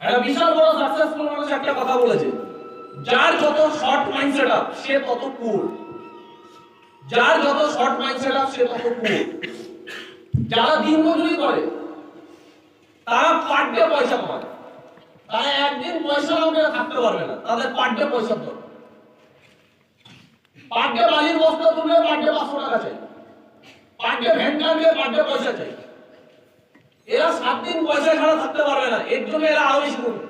একটা বিশাল বড় সাকসেসফুল মানুষ একটা কথা বলেছে, যার যত শর্ট মাইন্ডসেট আপ সে তত কুল যার যত শর্ট মাইন্ডসেট আপ সে তত কুল যারা দিন মজুরি করে, তারা পার ডে পয়সা পায়। তারা একদিন পয়সা না থাকতে পারবে না, তাদের পার পয়সা দরকার। পার ডে বালির বস্তা তুললে পার ডে পাঁচশো টাকা চাই। পার ডে ভ্যান কাটলে পার ডে পয়সা চাই। এরা সাত দিন পয়সা ছাড়া থাকতে পারবে না। এর জন্য এরা আরও বেশি করবে।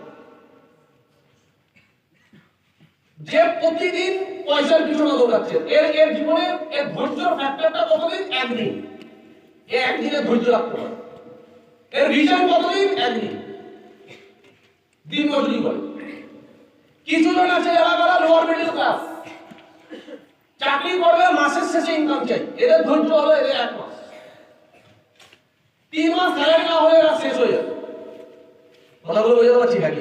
যে প্রতিদিন পয়সার পিছনে দৌড়াচ্ছে এর এর জীবনে এর ধৈর্য ফ্যাক্টরটা কতদিন? একদিন। এ একদিনে ধৈর্য রাখতে পারে এর ভিশন কতদিন? একদিন। দিন মজুরি করে। কিছু জন আছে যারা যারা লোয়ার মিডল ক্লাস চাকরি করবে, মাসের শেষে ইনকাম চাই। এদের ধৈর্য হলো এদের এক তিন মাস স্যালারি না হলে এরা শেষ হয়ে যাবে। কথাগুলো বোঝাতে পারছি নাকি?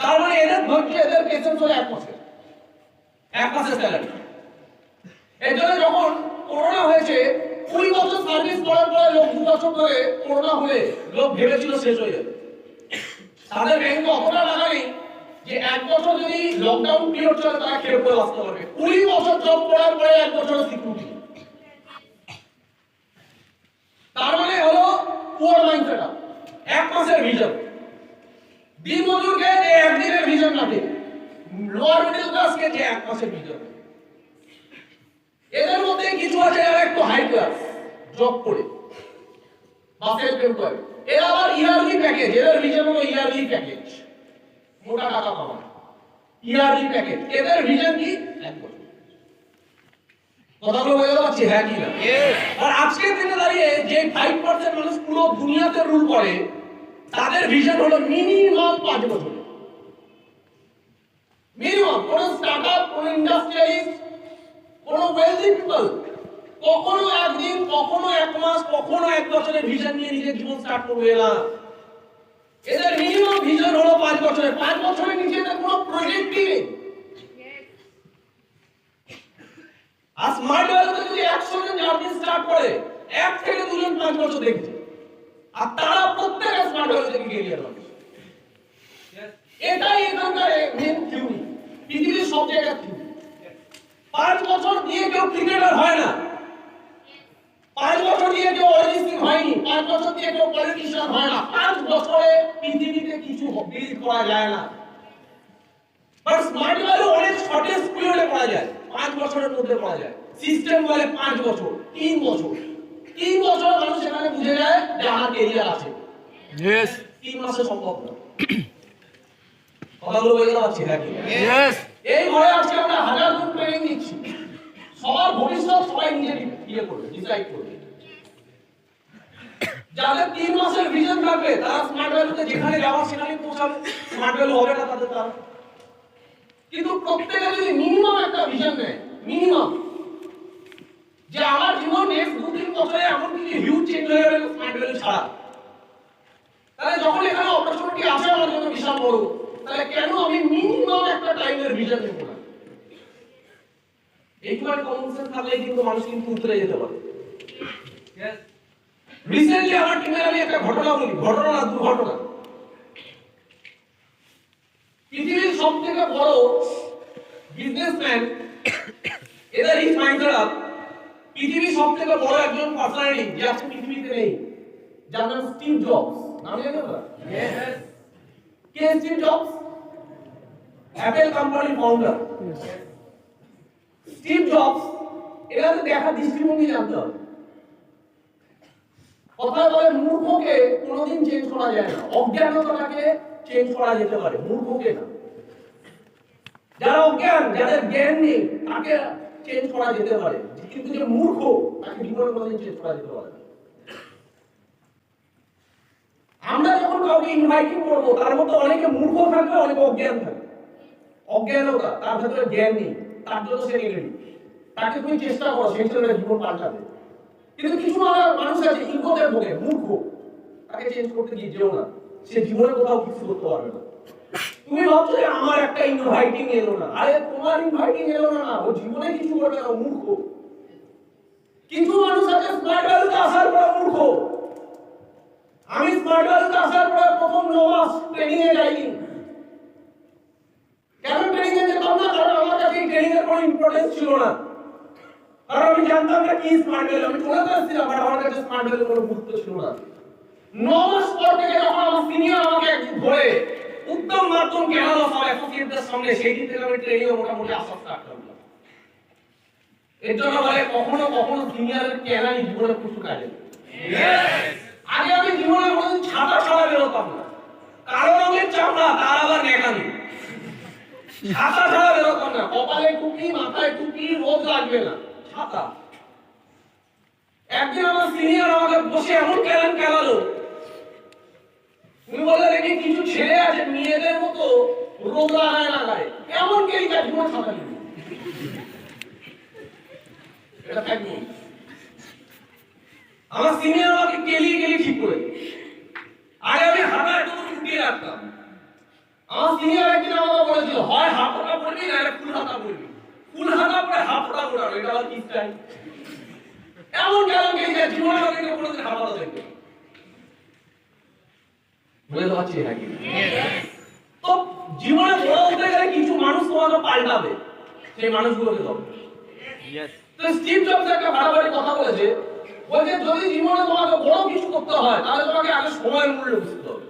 তার মানে এদের ধৈর্য এদের পেশেন্স হলো এক মাসের এক মাসের স্যালারি এর জন্য যখন করোনা হয়েছে কুড়ি বছর সার্ভিস করার পরে লোক দু বছর ধরে করোনা হলে লোক ভেবেছিল শেষ হয়ে যাবে। তাদের ব্যাংকে অতটা টাকা নেই যে এক বছর যদি লকডাউন পিরিয়ড চলে তারা খেয়ে পড়ে বাঁচতে পারবে কুড়ি বছর জব করার পরে এক বছরের সিকিউরিটি তার মানে হলো পুয়ার মাইন্ডসেট এক মাসের ভিজন দিন মজুরকে যে একদিনের ভিজন লাগে লোয়ার মিডল ক্লাসকে যে এক মাসের ভিজন এদের মধ্যে কিছু আছে যারা একটু হাই ক্লাস জব করে। বাসের প্রেম করে। এরা আবার ইয়ারলি প্যাকেজ এদের ভিজন হলো ইয়ারলি প্যাকেজ মোটা টাকা কামানো ইয়ারলি প্যাকেজ এদের ভিজন কি? কথাগুলো বোঝা যাচ্ছে হ্যাঁ কি না? আর আজকের দিনে দাঁড়িয়ে যে ফাইভ পার্সেন্ট মানুষ পুরো দুনিয়াতে রুল করে তাদের ভিশন হলো মিনিমাম পাঁচ বছর। মিনিমাম কোন স্টার্টআপ কোন ইন্ডাস্ট্রিয়ালিস্ট কোন ওয়েলদি পিপল কখনো একদিন কখনো এক মাস কখনো এক বছরের ভিশন নিয়ে নিজের জীবন স্টার্ট করবে না। এদের মিনিমাম ভিশন হলো পাঁচ বছরের পাঁচ বছরের নিচে কোনো প্রজেক্টই নেই। আর স্মার্ট যদি একশো জন জার্নি স্টার্ট করে, এক থেকে দুজন পাঁচ বছর দেখছে। আর তারা প্রত্যেক স্মার্ট ভ্যালু থেকে গেরিয়ার মানুষ এটাই এখানকার মেন থিওরি পৃথিবীর সব জায়গার থিওরি পাঁচ বছর দিয়ে কেউ ক্রিকেটার হয় না। পাঁচ বছর দিয়ে কেউ অরিজিৎ সিং হয়নি। পাঁচ বছর দিয়ে কেউ পলিটিশিয়ান হয় না। পাঁচ বছরে পৃথিবীতে কিছু বিল্ড করা যায় না। বাট স্মার্ট ভ্যালু অনেক শর্টেস্ট পিরিয়ডে করা যায়। পাঁচ বছরের মধ্যে করা যায়। সিস্টেম বলে পাঁচ বছর তিন বছর। তিন বছর মানুষ এখানে বুঝে যায় যে আমার কেরিয়ার আছে। তিন মাসে সম্ভব না। কথাগুলো বোঝা যাচ্ছে নাকি? এই ঘরে আজকে আমরা হাজার জন ট্রেনিং দিচ্ছি সবার ভবিষ্যৎ সবাই নিজে ইয়ে করবে ডিসাইড করবে। যাদের তিন মাসের ভিজন থাকবে তারা স্মার্ট ভ্যালুতে যেখানে যাওয়ার সেখানে পৌঁছাবে। স্মার্ট ভ্যালু হবে না তাদের তারা। কিন্তু প্রত্যেকে যদি মিনিমাম একটা ভিজন নেয় মিনিমাম যে আমার জীবন নেক্সট দু তিন বছরে এমন কিছু হিউজ চেঞ্জ হয়ে যাবে স্মার্ট ভ্যালু ছাড়া। তাহলে যখন এখানে অপরচুনিটি আসে আমার জন্য বিশাল বড় তাহলে কেন আমি মিনিমাম একটা টাইমের ভিজন নেব না? এইটুখানি কমন সেন্স থাকলে কিন্তু মানুষ কিন্তু উতরে যেতে পারে। রিসেন্টলি আমার টিমের আমি একটা ঘটনা বলি ঘটনা না দুর্ঘটনা। পৃথিবীর সব থেকে বড় বিজনেসম্যান এদের রিচ মাইন্ডেড পৃথিবীর সব থেকে বড় একজন পার্সোনালিটি যে আজকে পৃথিবীতে নেই যার নাম স্টিভ জবস। নাম জানেন আপনারা কে স্টিভ জবস অ্যাপেল কোম্পানির ফাউন্ডার স্টিভ জবস এখানে দেখা দৃষ্টিভঙ্গি জানতে হবে। কথায় বলে মূর্খকে কোনোদিন চেঞ্জ করা যায় না। অজ্ঞানতাকে চেঞ্জ করা যেতে পারে, মূর্খকে না। যারা অজ্ঞান, যাদের জ্ঞান নেই, তাকে চেঞ্জ করা যেতে পারে। কিন্তু যে মূর্খ, তাকে জীবনে কোনোদিন চেঞ্জ করা যেতে পারে আমরা যখন কাউকে ইনভাইটিং করব, তার মধ্যে অনেকে মূর্খ থাকবে, অনেকে অজ্ঞান থাকবে। অজ্ঞানতা, তার ভেতরে জ্ঞান নেই, তার জন্য সে নেগেটিভ তাকে তুমি চেষ্টা করো, সেই ছেলেটা জীবন পাল্টাবে। কিন্তু কিছু মানুষ- আছে ইগোতে ভোগে, মূর্খ। তাকে চেঞ্জ করতে গিয়ে যেও না। সে জীবনে কোথাও কিছু করতে পারবে না। তুমি ভাবছ যে আমার একটা ইনভাইটিং এলো না। আরে, তোমার ইনভাইটিং এলো না ও জীবনে কিছু করবে না মূর্খ। কিছু মানুষ আছে স্মার্ট ভ্যালুতে আসার পর মূর্খ। আমি স্মার্ট ভ্যালুতে আসার পর প্রথম নমাস ট্রেনিং এ যাইনি। কেন ট্রেনিং এ যেতাম না? কারণ আমার কাছে এই ট্রেনিং এর কোনো ইম্পর্টেন্স ছিল না। কারণ আমি জানতাম না কি স্মার্ট ভ্যালু আমি চলে তো এসেছিলাম বাট আমার কাছে স্মার্ট ভ্যালু কোনো গুরুত্ব ছিল না। ন মাস পর থেকে যখন আমার সিনিয়র আমাকে একদিন ধরে উত্তম মাধ্যম কেরালা সব অ্যাসোসিয়েটদের সঙ্গে সেই দিন থেকে আমি ট্রেনিং মোটামুটি আস্তে আস্তে এর জন্য বলে কখনো কখনো সিনিয়রের কেরানি জীবনে প্রচুর কাজে আগে আমি জীবনে কোনোদিন ছাতা ছাড়া বেরোতাম না কালো রঙের চামড়া তার আবার নেকানি ছাতা ছাড়া বেরোতাম না কপালে টুপি মাথায় টুপি রোদ লাগবে না ছাতা। একদিন আমার সিনিয়র আমাকে বসে এমন কেলান কেলালো উনি বললেন দেখি কিছু ছেলে আছে, মেয়েদের মতো রোদ লাগায় না গায়ে। এমন কাজ জীবন ছাতা নিবি এটা আমার সিনিয়র আমাকে কেলিয়ে কেলিয়ে ঠিক করে আগে আমি হাতা একদম উঠিয়ে রাখতাম। আমার সিনিয়র একদিন আমাকে বলেছিল, হয় হাফ হাতা পড়বি না ফুল হাতা পড়বি। ফুল হাতা পরে হাফ পড়ানো এটা আবার কি স্টাইল এমন কেন গেছে জীবনে আমাকে কোনোদিন হাফ হাতা দেখবে বুঝতে পারছি নাকি তো জীবনে বড় হতে গেলে কিছু মানুষ তোমাকে পাল্টাবে। সেই মানুষগুলোকে দাও। তো স্টিভ জবস একটা বাড়াবাড়ি কথা বলেছে বলছে যদি জীবনে তোমাকে বড় কিছু করতে হয় তাহলে তোমাকে আগে সময়ের মূল্য বুঝতে হবে।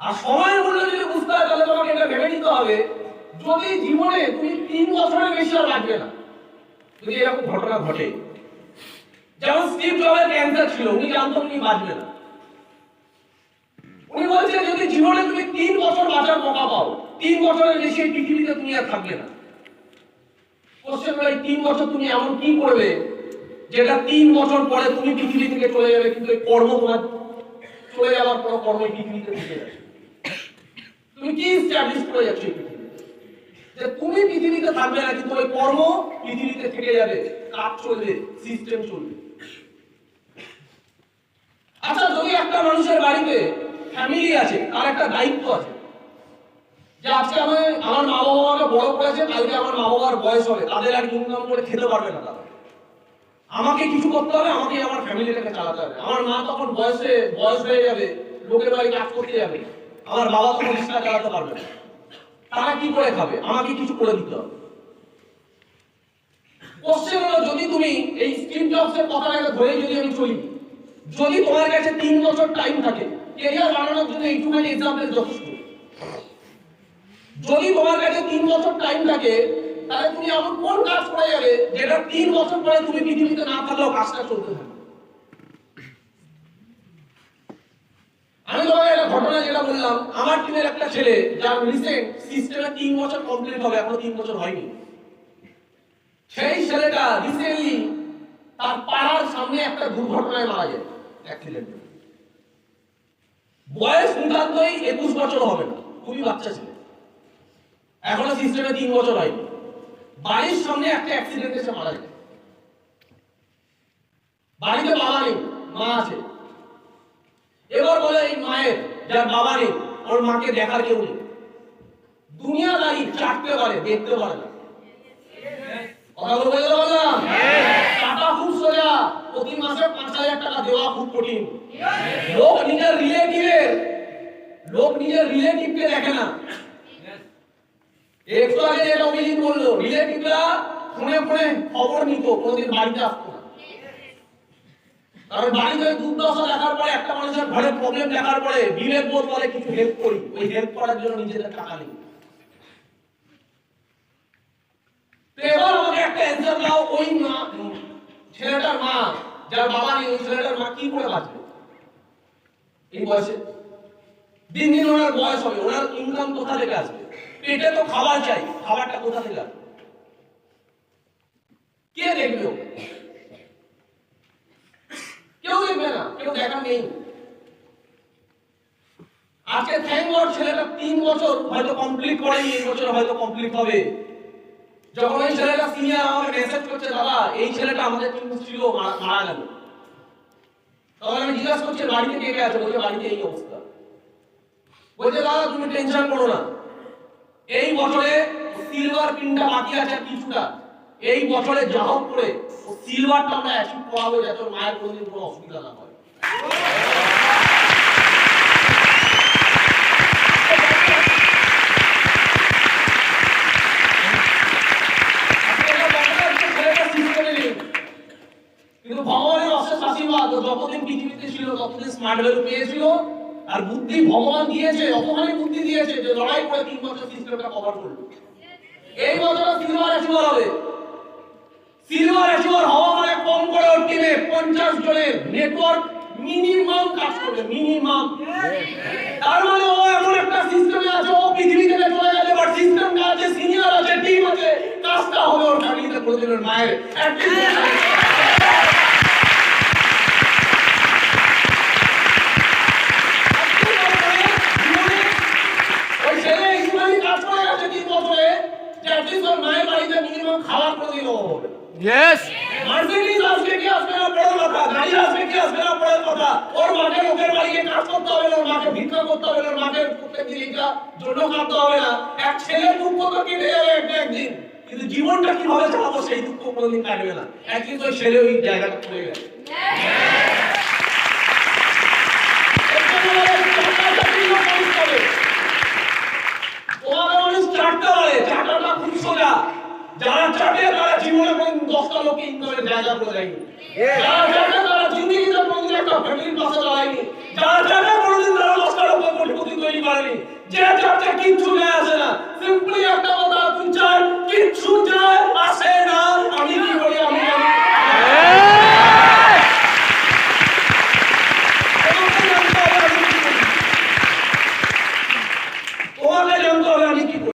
আর সময়ের মূল্য যদি বুঝতে হয় তাহলে তোমাকে এটা ভেবে নিতে হবে যদি জীবনে তুমি তিন বছরের বেশি আর লাগবে না। যদি এরকম ঘটনা ঘটে। যেমন স্টিভ জবের ক্যান্সার ছিল উনি জানতো উনি বাঁচবে না। উনি বলছে যদি জীবনে তুমি তিন বছর বাঁচার মৌকা পাও, তিন বছরের বেশি এই পৃথিবীতে তুমি আর থাকবে না। কোশ্চেন হলো তিন বছর তুমি এমন কি করবে যেটা তিন বছর পরে তুমি পৃথিবী থেকে চলে যাবে, কিন্তু কর্ম তোমার চলে যাওয়ার পর কর্ম পৃথিবীতে থেকে যাবে। তুমি কি স্ট্যাবলিশ করে যাচ্ছ যে তুমি পৃথিবীতে থাকবে না, কিন্তু ওই কর্ম পৃথিবীতে থেকে যাবে, কাজ চলবে সিস্টেম চলবে। আচ্ছা যদি একটা মানুষের বাড়িতে ফ্যামিলি আছে তার একটা দায়িত্ব আছে। যে আজকে আমি আমার মা বাবা আমাকে বড় করেছে, কালকে আমার মা বাবার বয়স হবে, তাদের আর ইনকাম করে খেতে পারবে না তারা। আমাকে কিছু করতে হবে, আমাকে আমার ফ্যামিলিটাকে চালাতে হবে। আমার মা তখন বয়সে, বয়স হয়ে যাবে, লোকের বাড়ি কাজ করতে যাবে। আমার বাবা তখন রিক্সা চালাতে পারবে না। তারা কি করে খাবে? আমাকে কিছু করে দিতে হবে। কোশ্চেন হলো, যদি তুমি এই স্টিভ জবসের কথাটাকে ধরে যদি আমি চলি, যদি তোমার কাছে তিন বছর টাইম থাকে বানানোর জন্য এইটুখানি এক্সাম্পল যথেষ্ট যদি তোমার কাছে তিন বছর টাইম থাকে, তাহলে তুমি এমন কোন কাজ করে যাবে যেটা তিন বছর পরে তুমি পৃথিবীতে না থাকলেও কাজটা চলতে থাকবে আমি তোমাকে একটা ঘটনা যেটা বললাম, আমার টিমের একটা ছেলে, যার রিসেন্ট সিস্টেমে তিন বছর কমপ্লিট হবে, এখনও তিন বছর হয়নি। সেই ছেলেটা রিসেন্টলি তার পাড়ার সামনে একটা দুর্ঘটনায় মারা যায় অ্যাক্সিডেন্টে বয়স নিতান্তই একুশ বছর হবে না। খুবই বাচ্চা ছিল। এখনও সিস্টেমে তিন বছর হয়নি। বাড়ির সামনে একটা অ্যাক্সিডেন্ট এসে মারা যায় বাড়িতে বাবা নেই মা আছে। এবার বলে এই মায়ের যার বাবা নেই ওর মাকে দেখার কেউ নেই। দুনিয়াদারি চাটতে পারে দেখতে পারে না। কথা বলব টাকা খুব সোজা। প্রতি মাসে পাঁচ হাজার টাকা দেওয়া খুব কঠিন। লোক নিজের রিলেটিভের লোক নিজের রিলেটিভকে দেখে না। একটু আগে যেটা অভিজিৎ বলল রিলেটিভরা ফোনে ফোনে খবর নিত, কোনোদিন বাড়িতে আসতো কারণ বাড়িতে দুর্দশা দেখার পরে একটা মানুষের ঘরে প্রবলেম দেখার পরে বিবেক বোধ বলে, কিছু হেল্প করি। ওই হেল্প করার জন্য নিজেদের টাকা নেই। এবার আমাকে একটা অ্যান্সার দাও, ওই মা ছেলেটার মা, যার বাবা নেই, ওই ছেলেটার মা কি করে বাঁচবে? এই বয়সে? দিন দিন ওনার বয়স হবে, ওনার ইনকাম কোথা থেকে আসবে? পেটে তো খাবার চাই, খাবারটা কোথা থেকে আসবে? কে দেখবে? কেউ দেখবে না, কেউ দেখা নেই। আজকে থ্যাংক গড ছেলেটা তিন বছর হয়তো কমপ্লিট করেনি, এই বছর হয়তো কমপ্লিট হবে। যখন ওই ছেলেটা সিনিয়র আমাকে মেসেজ করছে দাদা এই ছেলেটা আমাদের টিম ছিল মারা গেল। তখন আমি জিজ্ঞাসা করছি, বাড়িতে কে কে আছে? বলছে, বাড়িতে এই অবস্থা। বলছে, দাদা, তুমি টেনশন করো না। এই বছরে সিলভার পিনটা বাকি আছে কিছুটা। এই বছরে যা হোক করে সিলভারটা আমরা অ্যাচিভ করাবো যাতে মায়ের কোনোদিন কোনো অসুবিধা না হয়। স্মার্ট পেয়েছিল আর বুদ্ধি ভগবান দিয়েছে অতখানি বুদ্ধি দিয়েছে যে লড়াই করে তিন বছর সিস্টেমটা কভার করল। এই বছর সিলভার অ্যাচিভার হবে। সিলভার অ্যাচিভার হওয়া মানে কম করে ওর টিমে পঞ্চাশ জনের নেটওয়ার্ক মিনিমাম কাজ করবে মিনিমাম তার মানে ও এমন একটা সিস্টেমে আছে, ও পৃথিবী থেকে চলে গেছে বাট সিস্টেমটা আছে সিনিয়র আছে টিম আছে, কাজটা হবে ওর ফ্যামিলিতে প্রতিদিনের মায়ের একদিন ওই ছেলে একটুখানি কাজ করে গেছে তিন বছরে যে অ্যাটলিস্ট ওর মায়ের বাড়িতে মিনিমাম খাবার করে দিল Yes. মার্সিডিজ আসবে কি আসবে না পরের কথা গাড়ি আসবে কি আসবে না পরের কথা ওর মাকে লোকের বাড়িতে কাজ করতে হবে না মাকে ভিক্ষা করতে হবে না মাকে প্রত্যেক দিন জন্য খাতে হবে না এক ছেলের দুঃখ তো কেটে যাবে একটা একদিন কিন্তু জীবনটা কীভাবে চালাবো সেই দুঃখ কোনোদিন কাটবে না একদিন তো ছেলে ওই জায়গাটা চলে গেছে চারটা লোক মানুষ চারটা বলে চারটাটা খুব সোজা যারা চাটে তারা জীবনে কোন দশটা লোকে ইনকামের জায়গা করে দেয়নি। যারা চাটে তারা জিন্দিগিতে কোনদিন একটা ফ্যামিলির পাশে দাঁড়ায়নি। যারা চাটে কোনদিন তারা দশটা লোকের কোটিপতি তৈরি করেনি। যে চাটে কিচ্ছু